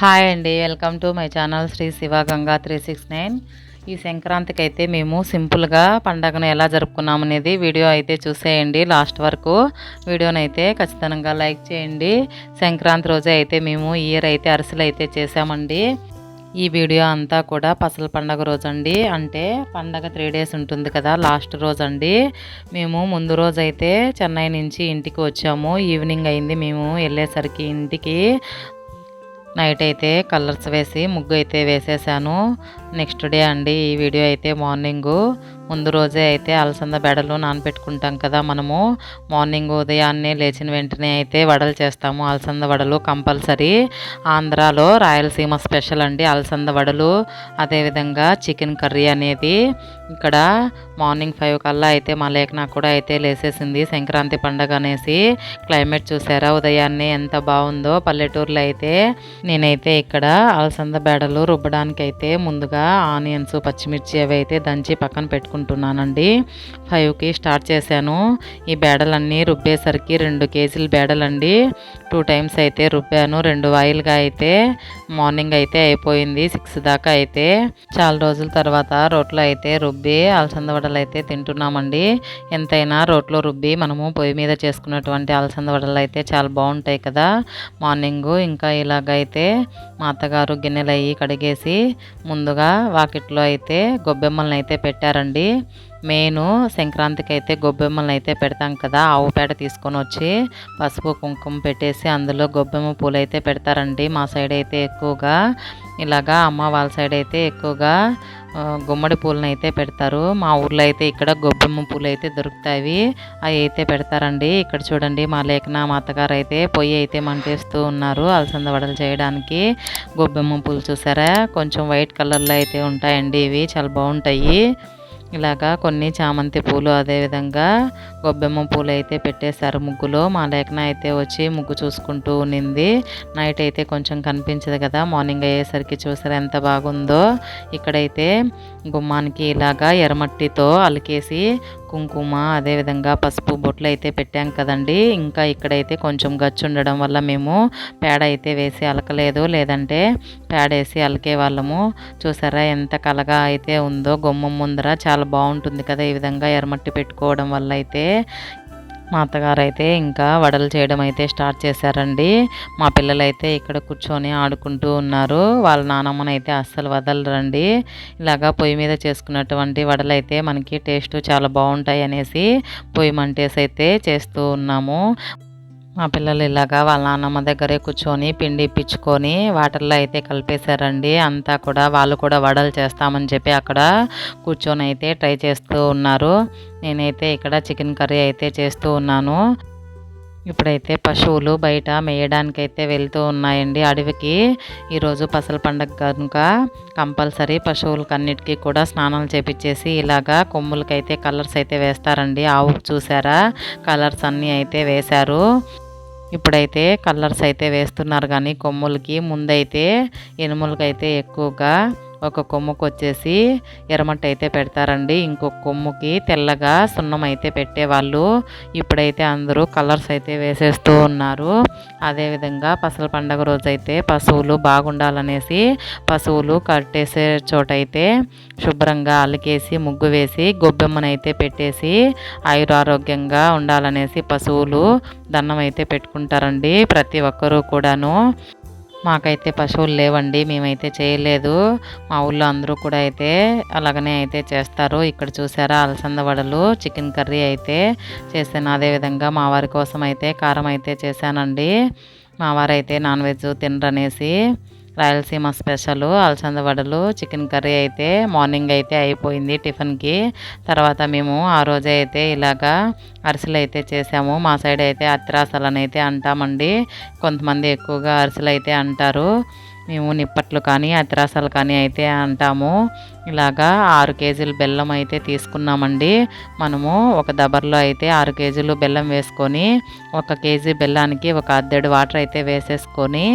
Hi అండి welcome to my channel Sri Shiva Ganga three six nine ఈ సంక్రాంతికి అయితే మేము సింపుల్గా పండగను ఎలా జరుపుకున్నాం అనేది వీడియో అయితే చూసేయండి లాస్ట్ వరకు. వీడియోని అయితే ఖచ్చితంగా లైక్ చేయండి. సంక్రాంతి రోజే అయితే మేము ఇయర్ అయితే అరిసెలు అయితే చేసామండి. ఈ వీడియో అంతా కూడా పసల పండగ రోజు అండి అంటే పండగ త్రీ డేస్ ఉంటుంది కదా లాస్ట్ రోజండి. మేము ముందు రోజు అయితే చెన్నై నుంచి ఇంటికి వచ్చాము. ఈవినింగ్ అయింది మేము వెళ్ళేసరికి ఇంటికి నైట్ అయితే కలర్స్ వేసి ముగ్గు అయితే వేసేసాను. నెక్స్ట్ డే అండి ఈ వీడియో అయితే మార్నింగు. ముందు రోజే అయితే అలసంద బెడలు నానబెట్టుకుంటాం కదా మనము. మార్నింగ్ ఉదయాన్నే లేచిన వెంటనే అయితే వడలు చేస్తాము. అలసంద వడలు కంపల్సరీ. ఆంధ్రాలో రాయలసీమ స్పెషల్ అండి అలసంద వడలు. అదేవిధంగా చికెన్ కర్రీ అనేది ఇక్కడ మార్నింగ్ ఫైవ్ కల్లా అయితే మా లేఖన కూడా అయితే లేసేసింది. సంక్రాంతి పండగ అనేసి. క్లైమేట్ చూసారా? ఉదయాన్నే ఎంత బాగుందో పల్లెటూరులో అయితే. నేనైతే ఇక్కడ అలసంద బెడలు రుబ్బడానికి అయితే ముందుగా ఆనియన్స్ పచ్చిమిర్చి అవి అయితే దంచి పక్కన పెట్టుకుంటున్నానండి ఫైవ్కి స్టార్ట్ చేశాను. ఈ బేడలన్నీ రుబ్బేసరికి రెండు కేజీల బేడలండి. టూ టైమ్స్ అయితే రుబ్బాను. రెండు వాయిల్గా అయితే మార్నింగ్ అయితే అయిపోయింది. సిక్స్ దాకా అయితే. చాలా రోజుల తర్వాత రోట్లో అయితే రుబ్బి అలసంద వడలు అయితే తింటున్నామండి. ఎంతైనా రోట్లో రుబ్బి మనము పొయ్యి మీద చేసుకున్నటువంటి అలసంద వడలు అయితే చాలా బాగుంటాయి కదా. మార్నింగ్ ఇంకా ఇలాగైతే మా అత్తగారు గిన్నెలు అయ్యి కడిగేసి ముందుగా వాకిట్లో అయితే గొబ్బెమ్మలను అయితే పెట్టారండి. నేను సంక్రాంతికి అయితే గొబ్బెమ్మలను అయితే పెడతాం కదా ఆవు పేడ తీసుకొని వచ్చి పసుపు కుంకుమ పెట్టేసి అందులో గొబ్బెమ్మ పూలు అయితే పెడతారండి మా సైడ్ అయితే ఎక్కువగా. ఇలాగా అమ్మ వాళ్ళ సైడ్ అయితే ఎక్కువగా గుమ్మడి పూలను అయితే పెడతారు. మా ఊర్లో అయితే ఇక్కడ గొబ్బెమ్మ పూలు అయితే దొరుకుతాయి. అవి అయితే పెడతారండి. ఇక్కడ చూడండి మా లేఖన మా అత్తగారు అయితే పొయ్యి అయితే మంటేస్తూ ఉన్నారు అలసంద వడలు చేయడానికి. గొబ్బెమ్మ పూలు చూసారా? కొంచెం వైట్ కలర్లో అయితే ఉంటాయండి ఇవి. చాలా బాగుంటాయి. ఇలాగా కొన్ని చామంతి పూలు అదేవిధంగా గొబ్బెమ్మ పూలు అయితే పెట్టేశారు ముగ్గులో. మా లేఖన అయితే వచ్చి ముగ్గు చూసుకుంటూ ఉన్నింది. నైట్ అయితే కొంచెం కనిపించదు కదా మార్నింగ్ అయ్యేసరికి చూసారు ఎంత బాగుందో. ఇక్కడైతే గుమ్మానికి ఇలాగా ఎర్రమట్టితో అలికేసి కుంకుమ అదేవిధంగా పసుపు బొట్లు అయితే పెట్టాం కదండి. ఇంకా ఇక్కడైతే కొంచెం గచ్చు ఉండడం వల్ల మేము పేడ అయితే వేసి అలకలేదు. లేదంటే పేడ వేసి అలకే వాళ్ళము. చూసారా ఎంత కలగా అయితే ఉందో గుమ్మం ముందర చాలా బాగుంటుంది కదా ఈ విధంగా ఎర్రమట్టి పెట్టుకోవడం వల్ల అయితే. మా అత్తగారు అయితే ఇంకా వడలు చేయడం అయితే స్టార్ట్ చేశారండి. మా పిల్లలైతే ఇక్కడ కూర్చొని ఆడుకుంటూ ఉన్నారు. వాళ్ళ నానమ్మనైతే అయితే అస్సలు వదలరండి. ఇలాగా పొయ్యి మీద చేసుకున్నటువంటి వడలు అయితే మనకి టేస్ట్ చాలా బాగుంటాయి అనేసి పొయ్యి మంటేసి అయితే చేస్తూ ఉన్నాము. మా పిల్లలు ఇలాగా వాళ్ళ నాన్నమ్మ దగ్గరే కూర్చొని పిండి ఇప్పించుకొని వాటర్లో అయితే కలిపేశారండి. అంతా కూడా వాళ్ళు కూడా వడలు చేస్తామని చెప్పి అక్కడ కూర్చొని అయితే ట్రై చేస్తూ ఉన్నారు. నేనైతే ఇక్కడ చికెన్ కర్రీ అయితే చేస్తూ ఉన్నాను. ఇప్పుడైతే పశువులు బయట మేయడానికైతే వెళ్తూ ఉన్నాయండి. అడవికి ఈరోజు పసల పండగ కనుక కంపల్సరీ పశువులకి అన్నిటికీ కూడా స్నానాలు చేపించేసి ఇలాగా కొమ్ములకైతే కలర్స్ అయితే వేస్తారండి. ఆవు చూసారా? కలర్స్ అన్నీ అయితే వేశారు. ఇప్పుడైతే కలర్స్ అయితే వేస్తున్నారు కానీ కొమ్ములకి. ముందైతే ఎనుములకైతే ఎక్కువగా ఒక కొమ్ముకు వచ్చేసి ఎర్రమట్టి అయితే పెడతారండి. ఇంకొక కొమ్ముకి తెల్లగా సున్నం అయితే పెట్టేవాళ్ళు. ఇప్పుడైతే అందరూ కలర్స్ అయితే వేసేస్తూ ఉన్నారు. అదేవిధంగా పసల పండగ రోజు అయితే పశువులు బాగుండాలనేసి పశువులు కట్టేసే చోట అయితే శుభ్రంగా అలికేసి ముగ్గు వేసి గొబ్బెమ్మనైతే పెట్టేసి ఆయురారోగ్యంగా ఉండాలనేసి పశువులు దండం అయితే పెట్టుకుంటారండి ప్రతి ఒక్కరూ కూడాను. మాకైతే పశువులు లేవండి మేమైతే చేయలేదు. మా ఊళ్ళో అందరూ కూడా అయితే అలాగనే అయితే చేస్తారు. ఇక్కడ చూసారా అలసంద వడలు చికెన్ కర్రీ అయితే చేశాను. అదేవిధంగా మా వారి కోసం అయితే కారం అయితే చేశానండి. మా వారైతే నాన్ వెజ్ తినరనేసి రాయలసీమ స్పెషల్ అలసంద వడలు చికెన్ కర్రీ అయితే మార్నింగ్ అయితే అయిపోయింది టిఫిన్కి. తర్వాత మేము ఆ రోజే అయితే ఇలాగా అరిసెలు అయితే చేసాము. మా సైడ్ అయితే అత్రాసలు అని అయితే అంటామండి. కొంతమంది ఎక్కువగా అరిసెలు అయితే అంటారు. మేము నిప్పట్లు కానీ అత్రాసాలు కానీ అయితే అంటాము. ఇలాగా ఆరు కేజీలు బెల్లం అయితే తీసుకున్నామండి. మనము ఒక దబర్లో అయితే ఆరు కేజీలు బెల్లం వేసుకొని ఒక కేజీ బెల్లానికి ఒక అద్దెడు వాటర్ అయితే వేసేసుకొని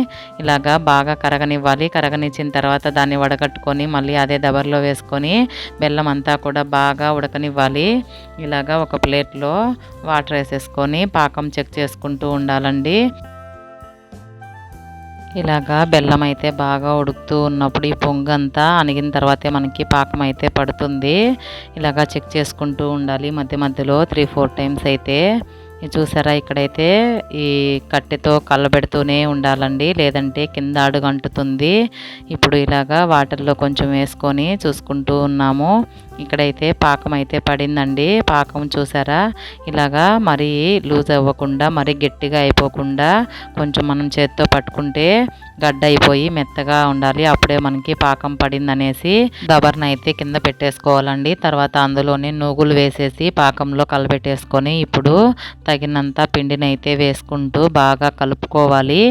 ఇలాగా బాగా కరగనివ్వాలి. కరగనిచ్చిన తర్వాత దాన్ని వడగట్టుకొని మళ్ళీ అదే దబర్లో వేసుకొని బెల్లం అంతా కూడా బాగా ఉడకనివ్వాలి. ఇలాగా ఒక ప్లేట్లో వాటర్ వేసేసుకొని పాకం చెక్ చేసుకుంటూ ఉండాలండి. ఇలాగా బెల్లం అయితే బాగా ఉడుకుతూ ఉన్నప్పుడు ఈ పొంగు అంతా అణిగిన తర్వాతే మనకి పాకం అయితే పడుతుంది. ఇలాగా చెక్ చేసుకుంటూ ఉండాలి. మధ్య మధ్యలో త్రీ ఫోర్ టైమ్స్ అయితే చూసారా? ఇక్కడైతే ఈ కట్టెతో కళ్ళబెడుతూనే ఉండాలండి. లేదంటే కింద అడుగు అంటుతుంది ఇప్పుడు ఇలాగా వాటర్లో కొంచెం వేసుకొని చూసుకుంటూ ఉన్నాము. ఇక్కడైతే పాకం అయితే పడిందండి. పాకం చూసారా? ఇలాగా మరీ లూజ్ అవ్వకుండా మరీ గట్టిగా అయిపోకుండా కొంచెం మనం చేత్తో పట్టుకుంటే గడ్డ అయిపోయి మెత్తగా ఉండాలి. అప్పుడే మనకి పాకం పడింది అనేసి దబర్న అయితే కింద పెట్టేసుకోవాలండి. తర్వాత అందులోనే నూగులు వేసేసి పాకంలో కలబెట్టేసుకొని ఇప్పుడు తగినంత పిండిని అయితే వేసుకుంటూ బాగా కలుపుకోవాలి.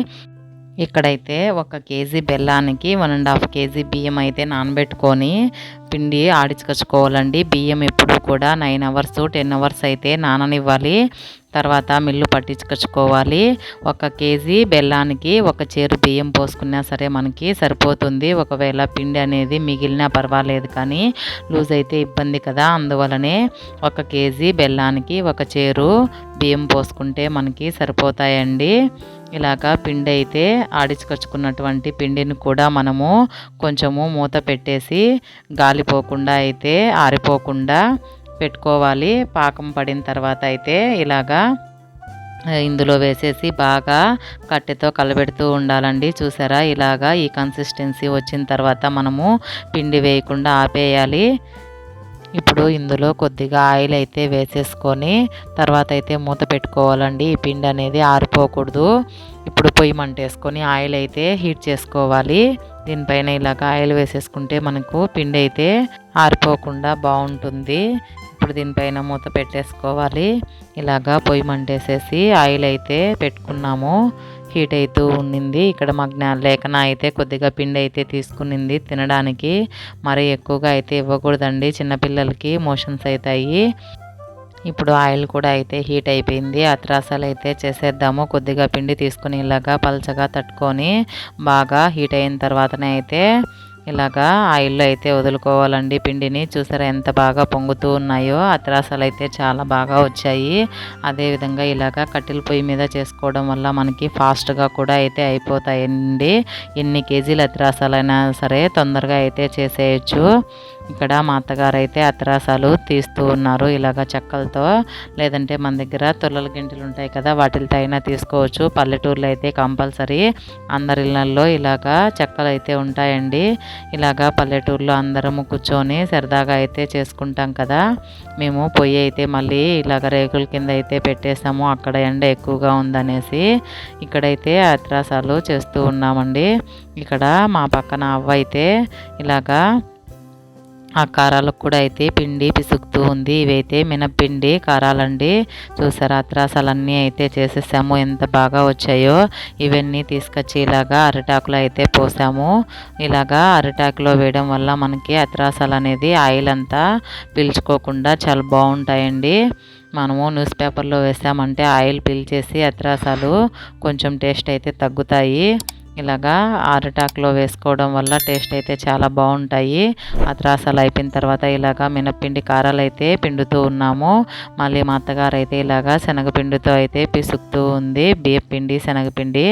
ఇక్కడైతే ఒక కేజీ బెల్లానికి వన్ అండ్ హాఫ్ కేజీ బియ్యం అయితే నానబెట్టుకొని పిండి ఆడించుకొచ్చుకోవాలండి. బియ్యం ఎప్పుడు కూడా నైన్ అవర్స్ టెన్ అవర్స్ అయితే నాననివ్వాలి. తర్వాత మిల్లు పట్టించుకొచ్చుకోవాలి. ఒక కేజీ బెల్లానికి ఒక చేరు బియ్యం పోసుకున్నా సరే మనకి సరిపోతుంది. ఒకవేళ పిండి అనేది మిగిలినా పర్వాలేదు కానీ లూజ్ అయితే ఇబ్బంది కదా. అందువలనే ఒక కేజీ బెల్లానికి ఒక చేరు బియ్యం పోసుకుంటే మనకి సరిపోతాయండి. ఇలాగా పిండి అయితే ఆడించుకొచ్చుకున్నటువంటి పిండిని కూడా మనము కొంచెము మూత పెట్టేసి గాలిపోకుండా అయితే ఆరిపోకుండా పెట్టుకోవాలి. పాకం పడిన తర్వాత అయితే ఇలాగా ఇందులో వేసేసి బాగా కట్టెతో కలబెడుతూ ఉండాలండి. చూసారా? ఇలాగా ఈ కన్సిస్టెన్సీ వచ్చిన తర్వాత మనము పిండి వేయకుండా ఆపేయాలి. ఇప్పుడు ఇందులో కొద్దిగా ఆయిల్ అయితే వేసేసుకొని తర్వాత అయితే మూత పెట్టుకోవాలండి. ఈ పిండి అనేది ఆరిపోకూడదు. ఇప్పుడు పొయ్యి మంటేసుకొని ఆయిల్ అయితే హీట్ చేసుకోవాలి. దీనిపైన ఇలాగ ఆయిల్ వేసేసుకుంటే మనకు పిండి అయితే ఆరిపోకుండా బాగుంటుంది. ఇప్పుడు దీనిపైన మూత పెట్టేసుకోవాలి. ఇలాగా పొయ్యి మంటేసేసి ఆయిల్ అయితే పెట్టుకున్నాము. హీట్ అవుతూ ఉండింది. ఇక్కడ మా జ్ఞాన లేఖన అయితే కొద్దిగా పిండి అయితే తీసుకునింది తినడానికి. మరీ ఎక్కువగా అయితే ఇవ్వకూడదండి. చిన్నపిల్లలకి మోషన్స్ అవుతాయి ఇప్పుడు ఆయిల్ కూడా అయితే హీట్ అయిపోయింది. అత్రాసాలు అయితే చేసేద్దాము. కొద్దిగా పిండి తీసుకుని ఇలాగా పలచగా తట్టుకొని బాగా హీట్ అయిన తర్వాతనే అయితే ఇలాగా ఆయిల్లో అయితే వదులుకోవాలండి. పిండిని చూసారా ఎంత బాగా పొంగుతూ ఉన్నాయో. అత్రాసాలు అయితే చాలా బాగా వచ్చాయి. అదేవిధంగా ఇలాగా కట్టెల పొయ్యి మీద చేసుకోవడం వల్ల మనకి ఫాస్ట్గా కూడా అయితే అయిపోతాయండి. ఎన్ని కేజీలు అత్రాసాలైనా సరే తొందరగా అయితే చేసేయచ్చు. ఇక్కడ మా అత్తగారు అయితే అత్రాసాలు తీస్తూ ఉన్నారు. ఇలాగ చెక్కలతో లేదంటే మన దగ్గర తొల్లల గింటలు ఉంటాయి కదా వాటితో అయినా తీసుకోవచ్చు. పల్లెటూర్లో అయితే కంపల్సరీ అందరి ఇళ్ళల్లో ఇలాగా చెక్కలు అయితే ఉంటాయండి. ఇలాగా పల్లెటూరులో అందరము కూర్చొని సరదాగా అయితే చేసుకుంటాం కదా. మేము పొయ్యి అయితే మళ్ళీ ఇలాగ రేకుల కింద అయితే పెట్టేసాము అక్కడ ఎండ ఎక్కువగా ఉందనేసి ఇక్కడైతే అత్రాసాలు చేస్తూ ఉన్నామండి. ఇక్కడ మా పక్కన అవ్వ అయితే ఇలాగా ఆ కారాలకు కూడా అయితే పిండి పిసుకుతూ ఉంది. ఇవైతే మినప్పిండి కారాలండి. చూసారా అత్రాసాలన్నీ అయితే చేసేసాము. ఎంత బాగా వచ్చాయో. ఇవన్నీ తీసుకొచ్చి ఇలాగా అరిటాకులో అయితే పోసాము. ఇలాగా అరిటాకులో వేయడం వల్ల మనకి అత్రాసాలు అనేది ఆయిల్ అంతా పీల్చుకోకుండా చాలా బాగుంటాయండి. మనము న్యూస్ పేపర్లో వేసామంటే ఆయిల్ పీల్చేసి అత్రాసాలు కొంచెం టేస్ట్ అయితే తగ్గుతాయి. ఇలాగా అరటాకులో వేసుకోవడం వల్ల టేస్ట్ అయితే చాలా బాగుంటాయి. అత్రాసాలు అయిపోయిన తర్వాత ఇలాగా మినప్పిండి కారాలు అయితే పిండుతూ ఉన్నాము. మళ్ళీ మా అత్తగారు అయితే ఇలాగా శనగపిండితో అయితే పిసుకుతూ ఉంది. బియ్యం పిండి శనగపిండి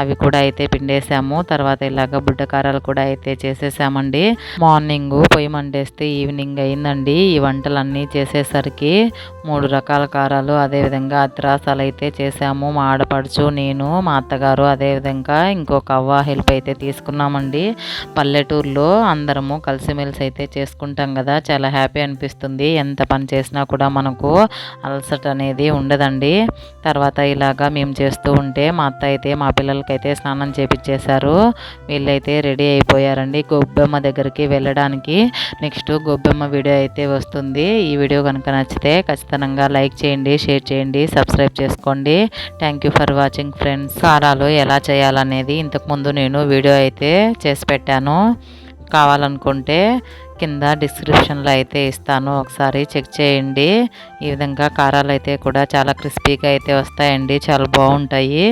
అవి కూడా అయితే పిండేసాము. తర్వాత ఇలాగ బుడ్డ కారాలు కూడా అయితే చేసేసామండి. మార్నింగ్ పొయ్యి మండేస్తే ఈవినింగ్ అయిందండి. ఈ వంటలన్నీ చేసేసరికి మూడు రకాల కారాలు అదేవిధంగా అత్రాసాలు అయితే చేసాము. మా ఆడపడుచు నేను మా అత్తగారు అదేవిధంగా ఇంకో ఒక అవ్వ హెల్ప్ అయితే తీసుకున్నామండి. పల్లెటూరులో అందరము కలిసిమెలిసి అయితే చేసుకుంటాం కదా. చాలా హ్యాపీ అనిపిస్తుంది. ఎంత పని చేసినా కూడా మనకు అలసట అనేది ఉండదండి. తర్వాత ఇలాగా మేము చేస్తూ ఉంటే మా అత్త అయితే మా పిల్లలకైతే స్నానం చేపించేశారు వీళ్ళైతే రెడీ అయిపోయారండి గొబ్బెమ్మ దగ్గరికి వెళ్ళడానికి. నెక్స్ట్ గొబ్బెమ్మ వీడియో అయితే వస్తుంది. ఈ వీడియో కనుక నచ్చితే ఖచ్చితంగా లైక్ చేయండి షేర్ చేయండి సబ్స్క్రైబ్ చేసుకోండి. Thank you for watching friends కారాలు ఎలా చేయాలనేది ఇంతకుముందు నేను వీడియో అయితే చేసి పెట్టాను. కావాలనుకుంటే కింద డిస్క్రిప్షన్లో అయితే ఇస్తాను. ఒకసారి చెక్ చేయండి. ఈ విధంగా కారాలు అయితే కూడా చాలా క్రిస్పీగా అయితే వస్తాయండి. చాలా బాగుంటాయి.